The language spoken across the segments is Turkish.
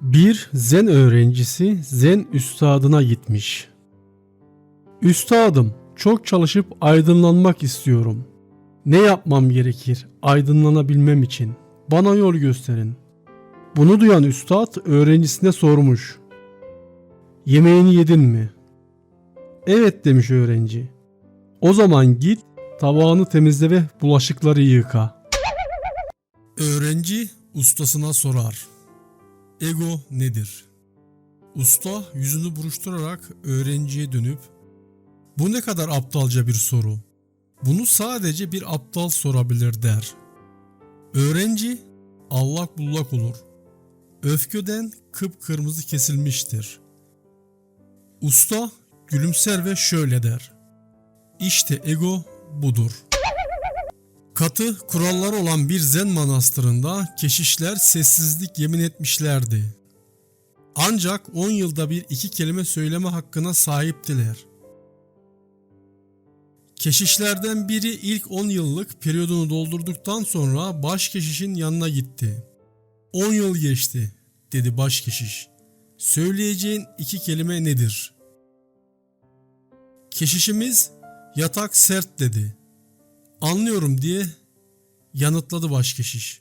Bir zen öğrencisi zen üstadına gitmiş. Üstadım, çok çalışıp aydınlanmak istiyorum. Ne yapmam gerekir aydınlanabilmem için? Bana yol gösterin. Bunu duyan üstad öğrencisine sormuş. Yemeğini yedin mi? Evet demiş öğrenci. O zaman git tabağını temizle ve bulaşıkları yıka. Öğrenci ustasına sorar. Ego nedir? Usta yüzünü buruşturarak öğrenciye dönüp bu ne kadar aptalca bir soru. Bunu sadece bir aptal sorabilir der. Öğrenci allak bullak olur. Öfkeden kıpkırmızı kesilmiştir. Usta gülümser ve şöyle der. İşte ego budur. Katı kurallar olan bir zen manastırında keşişler sessizlik yemin etmişlerdi. Ancak 10 yılda bir iki kelime söyleme hakkına sahiptiler. Keşişlerden biri ilk 10 yıllık periyodunu doldurduktan sonra baş keşişin yanına gitti. 10 yıl geçti dedi baş keşiş. Söyleyeceğin iki kelime nedir? Keşişimiz yatak sert dedi. Anlıyorum diye yanıtladı başkeşiş.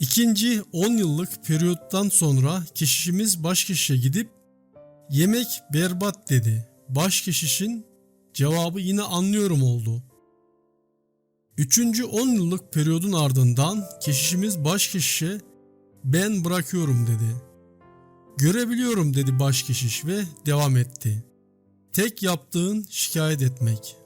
İkinci 10 yıllık periyottan sonra keşişimiz başkeşişe gidip yemek berbat dedi. Başkeşişin cevabı yine anlıyorum oldu. Üçüncü 10 yıllık periyodun ardından keşişimiz başkeşişe ben bırakıyorum dedi. Görebiliyorum dedi başkeşiş ve devam etti. Tek yaptığın şikayet etmek.